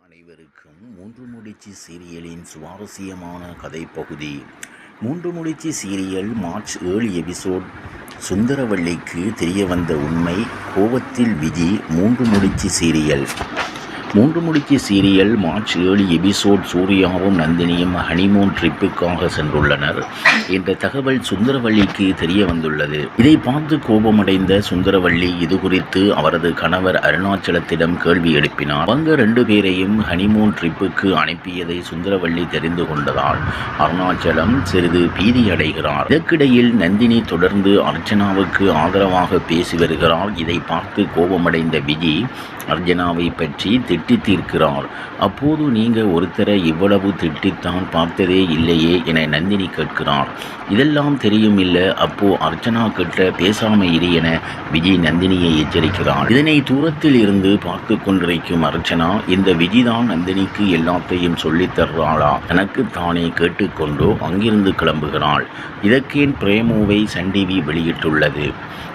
அனைவருக்கும் மூன்று முடிச்சு சீரியலின் சுவாரஸ்யமான கதைப்பகுதி. மூன்று முடிச்சு சீரியல் மார்ச் ஏழு எபிசோட். சுந்தரவள்ளிக்கு தெரிய வந்த உண்மை கோவத்தில் விஜி மூன்று முடிச்சு சீரியல். மூன்று முடிச்சு சீரியல் மார்ச் ஏழு எபிசோட் சூர்யாவும் நந்தினியும் ஹனிமூன் ட்ரிப்புக்காக சென்றுள்ளனர். என்ற தகவல் சுந்தரவள்ளிக்கு தெரிய வந்துள்ளது. இதை பார்த்து கோபமடைந்த சுந்தரவள்ளி இது குறித்து அவரது கணவர் அருணாச்சலத்திடம் கேள்வி எழுப்பினார். அவங்க ரெண்டு பேரையும் ஹனிமூன் ட்ரிப்புக்கு அனுப்பியதை சுந்தரவள்ளி தெரிந்து கொண்டதால் அருணாச்சலம் சிறிது பீதி அடைகிறார். இதற்கிடையில் நந்தினி தொடர்ந்து அர்ச்சனாவுக்கு ஆதரவாக பேசி வருகிறார். இதை பார்த்து கோபமடைந்த விஜி அர்ச்சனாவை பற்றி திட்டி தீர்க்கிறார் அப்போது நீங்கள் ஒருத்தரை இவ்வளவு திட்டித்தான் பார்த்ததே இல்லையே என நந்தினி கேட்கிறார். இதெல்லாம் தெரியும் இல்லை அப்போ அர்ச்சனா கிட்ட பேசாம இரு என விஜய் நந்தினியை எச்சரிக்கிறார் இதனை தூரத்தில் இருந்து பார்த்து கொண்டிருக்கும் அர்ச்சனா இந்த விஜிதான் நந்தினிக்கு எல்லாத்தையும் சொல்லித் தர்றாளா? தனக்கு தானே கேட்டுக்கொண்டோ அங்கிருந்து கிளம்புகிறாள். இதற்கேன் பிரேமோவை சன் டிவி வெளியிட்டுள்ளது.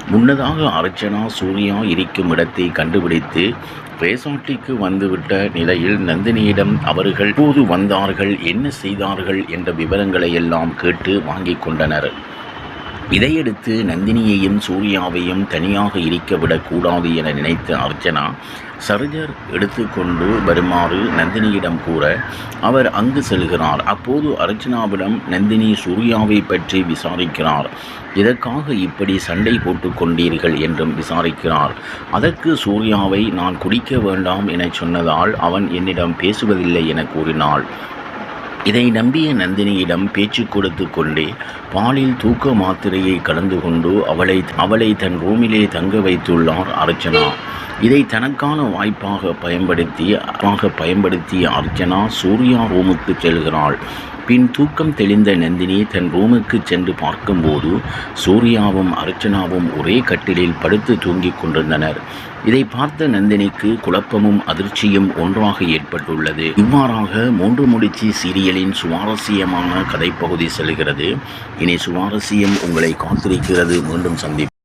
முன்னதாக அர்ச்சனா சூர்யா இருக்கும் இடத்தை கண்டுபிடித்து பேசாட்டிக்கு வந்துவிட்ட நிலையில் நந்தினியிடம் அவர்கள் போது வந்தார்கள் என்ன செய்தார்கள்? என்ற விவரங்களை எல்லாம் கேட்டு வாங்கிக் கொண்டனர். இதையடுத்து நந்தினியையும் சூர்யாவையும் தனியாக இருக்க விடக்கூடாது என நினைத்த அர்ச்சனா சர்ஜர் எடுத்துக்கொண்டு வருமாறு நந்தினியிடம் கூற அவர் அங்கு செல்கிறார். அப்போது அர்ச்சனாவிடம் நந்தினி சூர்யாவை பற்றி விசாரிக்கிறார். இதற்காக இப்படி சண்டை போட்டு கொண்டீர்கள் என்றும் விசாரிக்கிறார். அதற்கு சூர்யாவை நான் குடிக்க வேண்டாம் என சொன்னதால் அவன் என்னிடம் பேசுவதில்லை என கூறினாள். இதை நம்பிய நந்தினியிடம் பேச்சு கொடுத்து கொண்டே பாலில் தூக்க மாத்திரையை கலந்து கொண்டு அவளை அவளை தன் ரூமிலே தங்க வைத்துள்ளார் அர்ச்சனா. இதை தனக்கான வாய்ப்பாக பயன்படுத்தி பயன்படுத்திய அர்ச்சனா சூர்யா ரூமுக்கு செல்கிறாள். பின் தூக்கம் தெளிந்த நந்தினி தன் ரூமுக்கு சென்று பார்க்கும்போது சூர்யாவும் அர்ச்சனாவும் ஒரே கட்டிலில் படுத்து தூங்கிக் கொண்டிருந்தனர். இதை பார்த்த நந்தினிக்கு குழப்பமும் அதிர்ச்சியும் ஒன்றாக ஏற்பட்டுள்ளது. இவ்வாறாக மூன்று முடிச்சி சீரியலின் சுவாரஸ்யமான கதைப்பகுதி செல்கிறது. இனி சுவாரஸ்யம் உங்களை காத்திருக்கிறது. மீண்டும் சந்திப்போம்.